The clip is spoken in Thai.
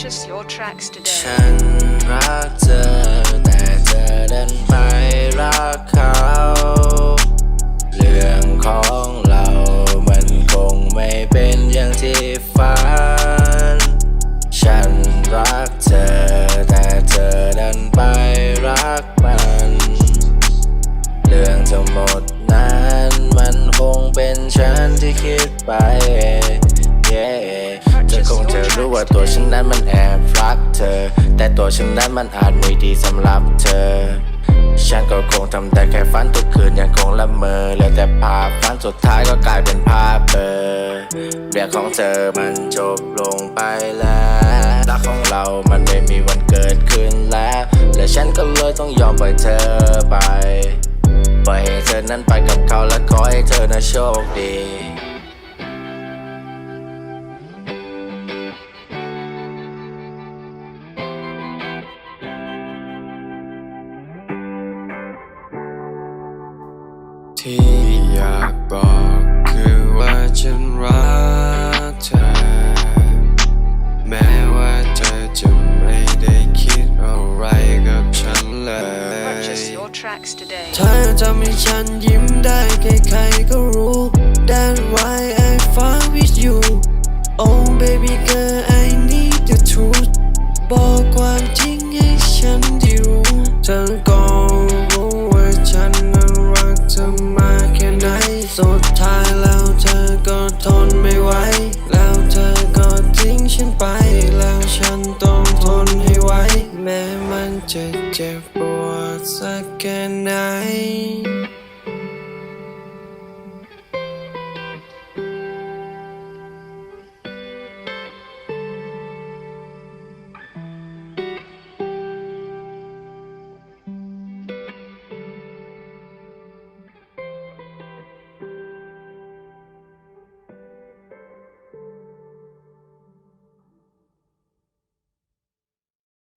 Purchase your tracks today. ฉันรักเธอแต่เธอเดินไปรักเขา เรื่องของเรามันคงไม่เป็นอย่างที่ฝัน ฉันรักเธอแต่เธอเดินไปรักมัน เรื่องทั้งหมดนั้นมันคงเป็นฉันที่คิดไป yeah อรู้ว่าตัวฉันนั้นมันแอบรักเธอ แต่ตัวฉันนั้นมันอาจไม่ดีสำหรับเธอ ฉันก็คงทำได้แค่ฝันทุกคืนยังคงละเมอเหลือแต่ภาพฝันสุดท้ายก็กลายเป็นภาพเบลอเรื่องของเธอมันจบลงไปแล้วรักของเรามันไม่มีวันเกิดขึ้นแล้ว และฉันก็เลยต้องยอมปล่อยเธอไป ปล่อยให้เธอนั้นไปกับเขาและขอให้เธอนั้นโชคดี ที่อยากบอกคือว่าฉันรักเธอ แม้ว่าเธอจะไม่ได้คิดอะไรกับฉันเลย Purchase your tracks today. เธอทำให้ฉันยิ้มได้ใครๆก็รู้ That's why I fall with you Oh baby girl I need the truth บอกความจริงให้ฉันได้รู้เธอก็รู้ว่าฉัน ไหว แล้วเธอก็ทิ้งฉันไป แล้วฉันต้องทนให้ไวแม้มันจะเจ็บปวดสักแค่ไหน